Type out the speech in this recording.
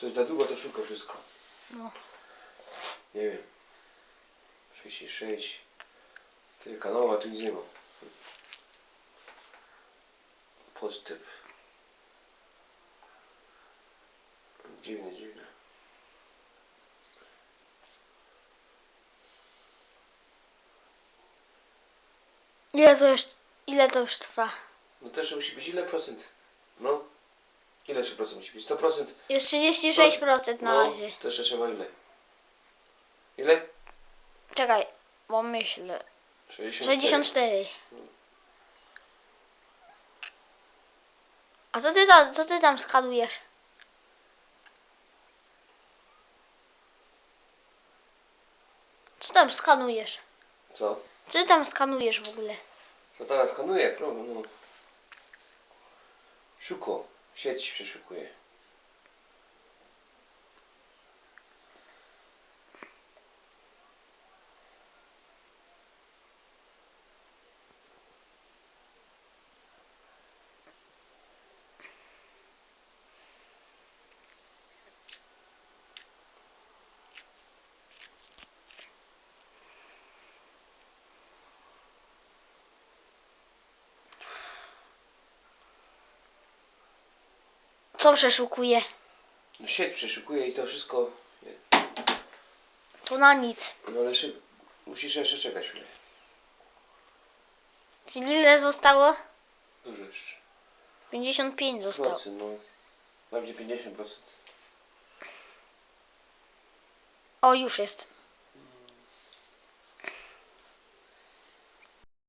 To jest za długo, to szuka wszystko. No. Nie wiem. 66. Tyle kanału, a tu nic nie ma. Podtyp. Dziwne, dziwne. Ile to już, ile to już trwa? No też musi być ile procent? No. Ile jeszcze procent musi być? 100%? Jest 36% na no, razie. To jeszcze trzeba ile? Ile? Czekaj, bo myślę. 64. 64. A co ty tam, co ty tam skanujesz? Co tam skanujesz? Co? Co ty tam skanujesz w ogóle? Co teraz skanuje? Pro, no. Szuko. Sieć przeszukuje. Co przeszukuje? No sieć przeszukuje i to wszystko. To na nic. No ale szyb... musisz jeszcze czekać chwilę. Czyli ile zostało? Dużo jeszcze. 55 W zostało. nocy, no. Nawet 50%. O, już jest.